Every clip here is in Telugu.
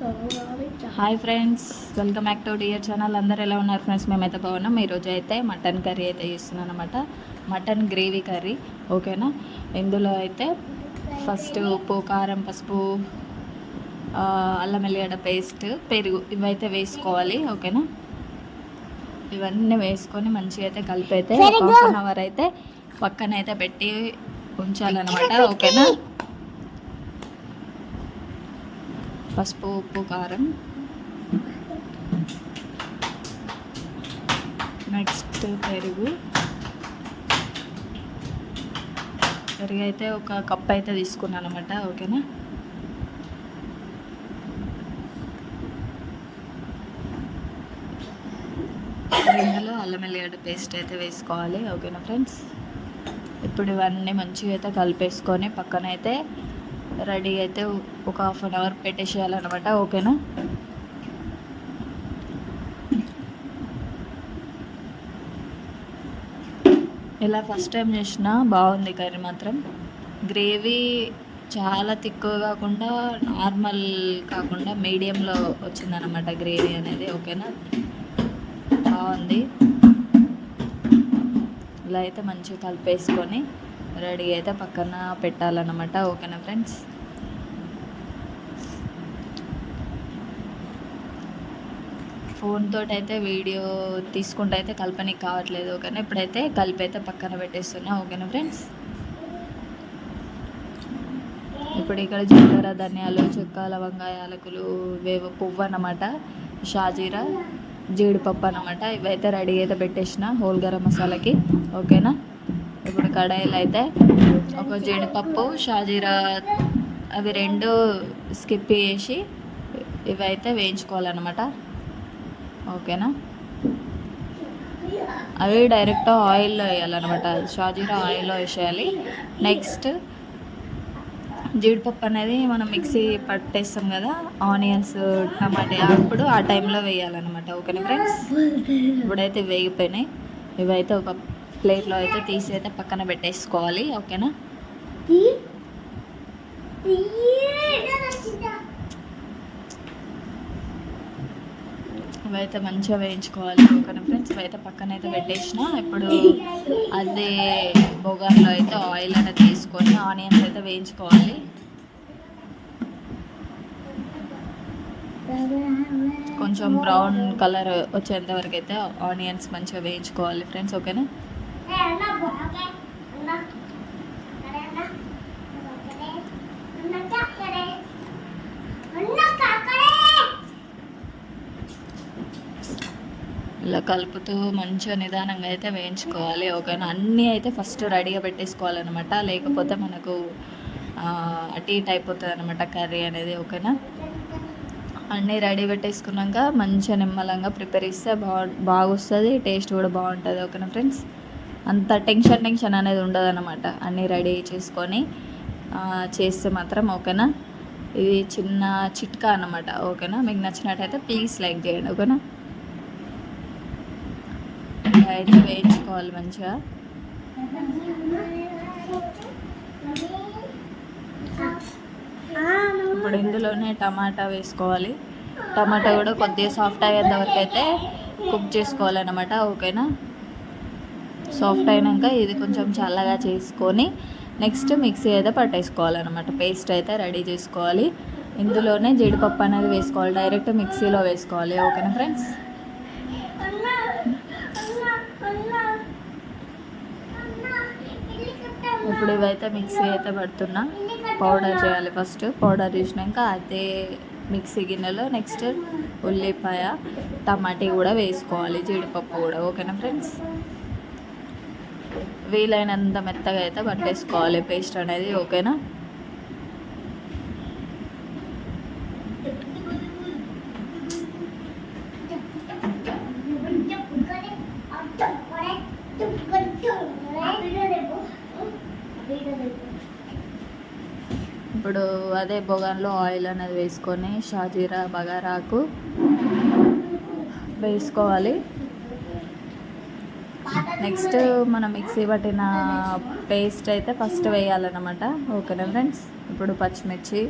Hi friends welcome back to dear channel. అందరు ఎలా ఉన్నారు ఫ్రెండ్స్? మేమైతే బాగున్నాం. ఈరోజు అయితే మటన్ కర్రీ అయితే చేస్తున్నాను అనమాట మటన్ గ్రేవీ కర్రీ ఓకేనా? ఇందులో అయితే ఫస్ట్ ఉప్పు కారం పసుపు అల్లం ఎల్లిగడ్డ పేస్ట్ పెరుగు ఇవైతే వేసుకోవాలి ఓకేనా? ఇవన్నీ వేసుకొని మంచిగా అయితే కలిపి అయితే హాఫ్ అన్ అవర్ అయితే పక్కన అయితే పెట్టి ఉంచాలన్నమాట ఓకేనా? పసుపు ఉప్పు కారం. నెక్స్ట్ పెరుగు. పెరుగు అయితే ఒక కప్ అయితే తీసుకున్నాను అనమాట ఓకేనా? ఇందులో అల్లం ఎల్లిగడ్డ పేస్ట్ అయితే వేసుకోవాలి ఓకేనా ఫ్రెండ్స్ ఇప్పుడు ఇవన్నీ మంచిగా అయితే కలిపేసుకొని పక్కన అయితే రెడీ అయితే ఒక హాఫ్ అన్ అవర్ పెట్టేసేయాలన్నమాట ఓకేనా? ఇలా ఫస్ట్ టైం చేసినా బాగుంది కర్రీ మాత్రం. గ్రేవీ చాలా తిక్కువ కాకుండా నార్మల్ కాకుండా మీడియంలో వచ్చిందనమాట గ్రేవీ అనేది ఓకేనా? బాగుంది. ఇలా అయితే మంచిగా కలిపేసుకొని రెడీ అయితే పక్కన పెట్టాలన్నమాట. ఓకేనా ఫ్రెండ్స్? ఫోన్ అయితే వీడియో తీసుకుంటే అయితే కలపనికి కావట్లేదు ఓకేనా? ఇప్పుడైతే కలిపి అయితే పక్కన పెట్టేస్తున్నా ఓకేనా ఫ్రెండ్స్? ఇప్పుడు ఇక్కడ జీలకర్ర ధనియాలు చెక్క లవంగా యాలకులు వేవ పువ్వు అన్నమాట షాజీరా జీడిపప్పు అన్నమాట ఇవైతే రెడీ అయితే పెట్టేసిన హోల్ గరం మసాలాకి ఓకేనా? కడాయిలు అయితే ఒక జీడిపప్పు షాజీరా అవి రెండు స్కిప్ చేసి ఇవైతే వేయించుకోవాలన్నమాట. ఓకేనా? అవి డైరెక్ట్ ఆయిల్లో వేయాలన్నమాట. షాజీరా ఆయిల్లో వేసేయాలి. నెక్స్ట్ జీడిపప్పు అనేది మనం మిక్సీ పట్టేస్తాం కదా ఆనియన్స్ టమాటా అప్పుడు ఆ టైంలో వేయాలన్నమాట. ఓకేనా ఫ్రెండ్స్? ఇప్పుడైతే వేగిపోయినాయి. ఇవైతే ఒక ప్లేట్లో అయితే తీసి అయితే పక్కన పెట్టేసుకోవాలి ఓకేనా? ఇవైతే మంచిగా వేయించుకోవాలి ఓకేనా ఫ్రెండ్స్? ఇవైతే పక్కన అయితే పెట్టేసిన. ఇప్పుడు అదే బొగాన్లో అయితే ఆయిల్ అనేది తీసుకొని ఆనియన్స్ అయితే వేయించుకోవాలి. కొంచెం బ్రౌన్ కలర్ వచ్చేంత వరకు అయితే ఆనియన్స్ మంచిగా వేయించుకోవాలి ఫ్రెండ్స్ ఓకేనా? ఇలా కలుపుతూ మంచిగా నిదానంగా అయితే వేయించుకోవాలి. ఒక అన్నీ అయితే ఫస్ట్ రెడీగా పెట్టేసుకోవాలన్నమాట. లేకపోతే మనకు ఆ, అటు ఇటు అయిపోతుంది అనమాట కర్రీ అనేది ఓకేనా? అన్నీ రెడీ పెట్టేసుకున్నాక మంచిగా నిమ్మలంగా ప్రిపేర్ ఇస్తే బాగు బాగుస్తుంది. టేస్ట్ కూడా బాగుంటుంది ఓకేనా ఫ్రెండ్స్? అంత టెన్షన్ టెన్షన్ అనేది ఉండదు అనమాట అన్నీ రెడీ చేసుకొని చేస్తే మాత్రం ఓకేనా? ఇది చిన్న చిట్కా అన్నమాట ఓకేనా? మీకు నచ్చినట్టయితే ప్లీజ్ లైక్ చేయండి ఓకేనా? అయితే వేయించుకోవాలి మంచిగా. ఇప్పుడు ఇందులోనే టమాటా వేసుకోవాలి. టమాటా కూడా కొద్దిగా సాఫ్ట్ అయ్యేంత వరకు అయితే కుక్ చేసుకోవాలన్నమాట ఓకేనా? సాఫ్ట్ అయినాక ఇది కొంచెం చల్లగా చేసుకొని నెక్స్ట్ మిక్సీ అయితే పట్టేసుకోవాలన్నమాట. పేస్ట్ అయితే రెడీ చేసుకోవాలి. ఇందులోనే జీడిపప్పు అనేది వేసుకోవాలి. డైరెక్ట్ మిక్సీలో వేసుకోవాలి. ఓకేనా ఫ్రెండ్స్? ఇప్పుడు ఇవైతే మిక్సీ అయితే పడుతున్నా. పౌడర్ చేయాలి ఫస్ట్. పౌడర్ చేసినాక అదే మిక్సీ గిన్నెలో నెక్స్ట్ ఉల్లిపాయ టమాటీ కూడా వేసుకోవాలి. జీడిపప్పు కూడా. ఓకేనా ఫ్రెండ్స్? వీలైనంత మెత్తగా అయితే పట్టేసుకోవాలి. పేస్ట్ అనేది ఓకేనా? ఇప్పుడు అదే బొగాన్లో ఆయిల్ అనేది వేసుకొని షాజీరా బగారాకు వేసుకోవాలి. నెక్స్ట్ మనం మిక్సీ పట్టిన పేస్ట్ అయితే ఫస్ట్ వేయాలన్నమాట. ఓకేనా ఫ్రెండ్స్? ఇప్పుడు పచ్చిమిర్చి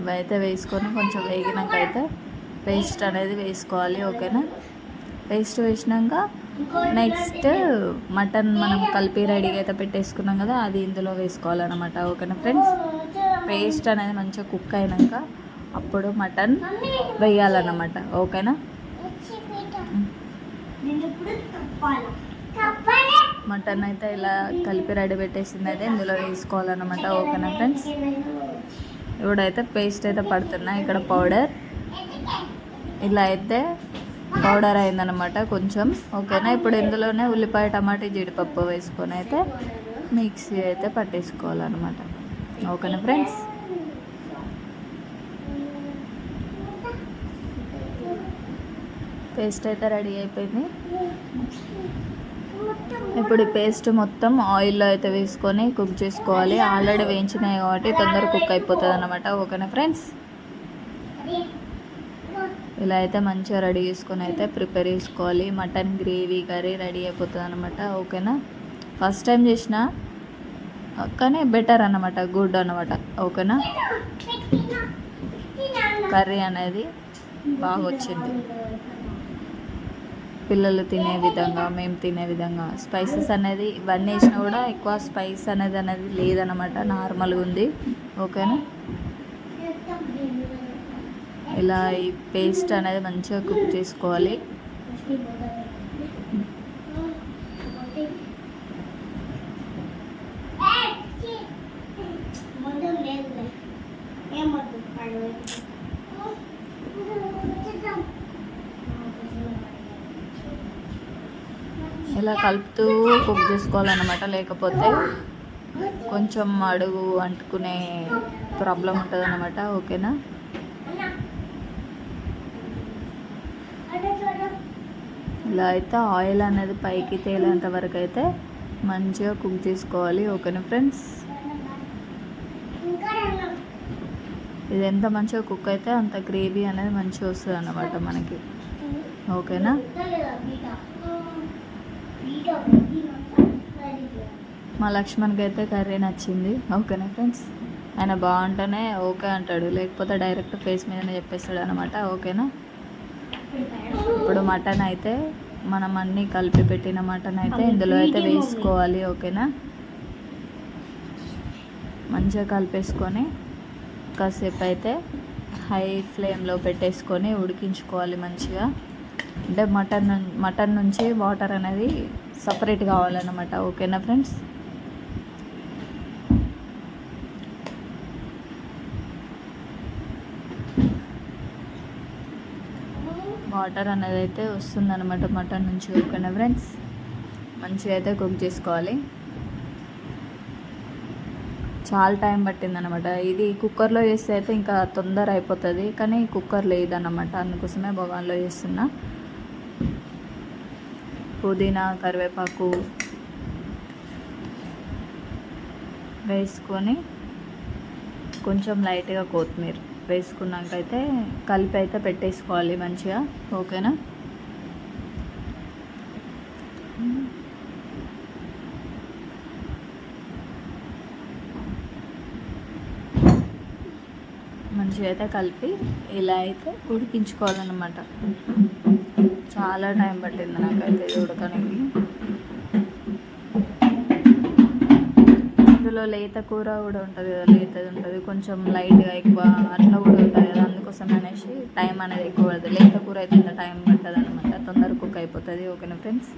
ఇవైతే వేసుకొని కొంచెం వేగినాక అయితే పేస్ట్ అనేది వేసుకోవాలి ఓకేనా? పేస్ట్ వేసినాక నెక్స్ట్ మటన్ మనం కలిపి రెడీగా అయితే పెట్టేసుకున్నాం కదా అది ఇందులో వేసుకోవాలన్నమాట ఓకేనా ఫ్రెండ్స్? పేస్ట్ అనేది మంచిగా కుక్ అయినాక అప్పుడు మటన్ వేయాలన్నమాట ఓకేనా? మటన్ అయితే ఇలా కలిపి రెడీ పెట్టేసింది అయితే ఇందులో వేసుకోవాలన్నమాట. ఓకేనా ఫ్రెండ్స్? ఇప్పుడైతే పేస్ట్ అయితే పడుతున్నా. ఇక్కడ పౌడర్. ఇలా అయితే పౌడర్ అయిందనమాట కొంచెం. ఓకేనా? ఇప్పుడు ఇందులోనే ఉల్లిపాయ టమాటా జీడిపప్పు వేసుకొని అయితే మిక్సీ అయితే పట్టేసుకోవాలన్నమాట. ఓకేనా ఫ్రెండ్స్? పేస్ట్ అయితే రెడీ అయిపోయింది. ఇప్పుడు ఈ పేస్ట్ మొత్తం ఆయిల్లో అయితే వేసుకొని కుక్ చేసుకోవాలి. ఆల్రెడీ వేయించినాయి కాబట్టి తొందర కుక్ అయిపోతుంది అనమాట ఓకేనా ఫ్రెండ్స్? ఇలా అయితే మంచిగా రెడీ చేసుకొని అయితే ప్రిపేర్ చేసుకోవాలి. మటన్ గ్రేవీ కర్రీ రెడీ అయిపోతుంది అనమాట ఓకేనా? ఫస్ట్ టైం చేసిన కానీ బెటర్ అన్నమాట. గుడ్ అనమాట ఓకేనా? కర్రీ అనేది బాగా వచ్చింది. పిల్లలు తినే విధంగా మేము తినే విధంగా. స్పైసెస్ అనేది ఇవన్నీ వేసినా కూడా ఎక్కువ స్పైస్ అనేది అనేది లేదనమాట నార్మల్గా ఉంది. ఓకేనా ఇలా ఈ పేస్ట్ అనేది మంచిగా కుక్ చేసుకోవాలి. ఇలా కలుపుతూ కుక్ చేసుకోవాలన్నమాట. లేకపోతే కొంచెం అడుగు అంటుకునే ప్రాబ్లం ఉంటుంది అనమాట ఓకేనా? ఇలా అయితే ఆయిల్ అనేది పైకి తేలేంత వరకు అయితే మంచిగా కుక్ చేసుకోవాలి. ఓకేనా ఫ్రెండ్స్? ఇది ఎంత మంచిగా కుక్ అయితే అంత గ్రేవీ అనేది మంచిగా వస్తుంది అన్నమాట మనకి. ఓకేనా? మా లక్ష్మణ్కి అయితే కర్రీ నచ్చింది. ఓకేనా ఫ్రెండ్స్? ఆయన బాగుంటేనే ఓకే అంటాడు. లేకపోతే డైరెక్ట్ ఫేస్ మీదనే చెప్పేస్తాడు అనమాట ఓకేనా? ఇప్పుడు మటన్ అయితే మనం అన్నీ కలిపి పెట్టిన మటన్ అయితే ఇందులో అయితే వేసుకోవాలి. ఓకేనా? మంచిగా కలిపేసుకొని కాసేపు అయితే హై ఫ్లేమ్లో పెట్టేసుకొని ఉడికించుకోవాలి మంచిగా. అంటే మటన్ మటన్ నుంచి వాటర్ అనేది సపరేట్ కావాలన్నమాట. ఓకేనా ఫ్రెండ్స్? వాటర్ అనేది అయితే వస్తుందన్నమాట మటన్ నుంచి ఓకేనా ఫ్రెండ్స్? మంచిగా అయితే కుక్ చేసుకోవాలి. చాలా టైం పట్టిందనమాట ఇది కుక్కర్లో చేస్తే అయితే ఇంకా తొందర అయిపోతుంది కానీ కుక్కర్ లేదన్నమాట. అందుకోసమే భగవాన్లో చేస్తున్నా. పుదీనా కరివేపాకు వేసుకొని కొంచెం లైట్గా కొత్తిమీర వేసుకున్నాక అయితే కలిపి అయితే పెట్టేసుకోవాలి మంచిగా. ఓకేనా? మంచిగా అయితే కలిపి ఇలా అయితే ఉడికించుకోవాలన్నమాట. చాలా టైం పట్టింది నాకైతే ఇది ఉడకడానికి. ఇందులో లేత కూర కూడా ఉంటుంది కదా లేతది ఉంటుంది. కొంచెం లైట్గా ఎక్కువ అట్లా కూడా ఉంటుంది కదా అందుకోసం అనేసి టైం అనేది ఎక్కువ పడుతుంది. లేత కూర అయితే ఇంత టైం పడుతుంది అనమాట తొందర కుక్ అయిపోతుంది ఓకేనా ఫ్రెండ్స్?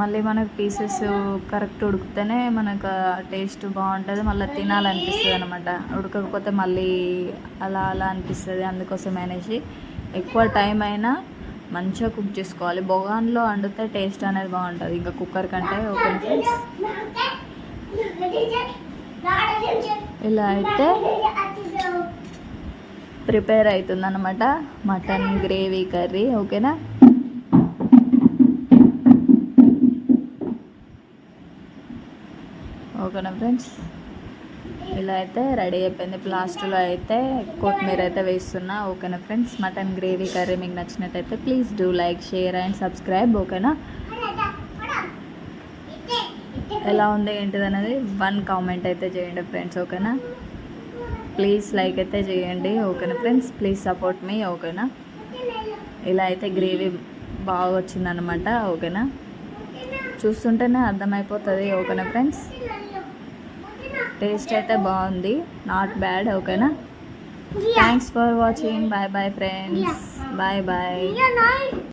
మళ్ళీ మనకు పీసెస్ కరెక్ట్ ఉడికితేనే మనకు టేస్ట్ బాగుంటుంది. మళ్ళీ తినాలనిపిస్తుంది అనమాట ఉడకకపోతే మళ్ళీ అలా అలా అనిపిస్తుంది. అందుకోసం అనేసి ఎక్కువ టైం అయినా మంచిగా కుక్ చేసుకోవాలి. బొగాన్లో వండితే టేస్ట్ అనేది బాగుంటుంది. ఇంకా కుక్కర్ కంటే ఓకే ఫ్రెండ్స్. ఇలా అయితే ప్రిపేర్ అవుతుంది అనమాట మటన్ గ్రేవీ కర్రీ. ఓకేనా? ఓకేనా ఫ్రెండ్స్. ఇలా అయితే రెడీ అయిపోయింది. లాస్ట్లో అయితే కొత్తిమీర అయితే వేస్తున్నా. ఓకేనా ఫ్రెండ్స్? మటన్ గ్రేవీ కర్రీ మీకు నచ్చినట్టయితే please do like share and subscribe ఓకేనా? ఎలా ఉంది ఏంటిది అనేది వన్ కామెంట్ అయితే చేయండి ఫ్రెండ్స్. ఓకేనా? ప్లీజ్ లైక్ అయితే చేయండి. ఓకేనా ఫ్రెండ్స్? ప్లీజ్ సపోర్ట్ మీ ఓకేనా? ఇలా అయితే గ్రేవీ బాగా వచ్చిందనమాట ఓకేనా? చూస్తుంటేనే అర్థమైపోతుంది. ఓకేనా ఫ్రెండ్స్? టేస్ట్ అయితే బాగుంది. నాట్ బ్యాడ్ ఓకేనా thanks for watching bye bye friends bye bye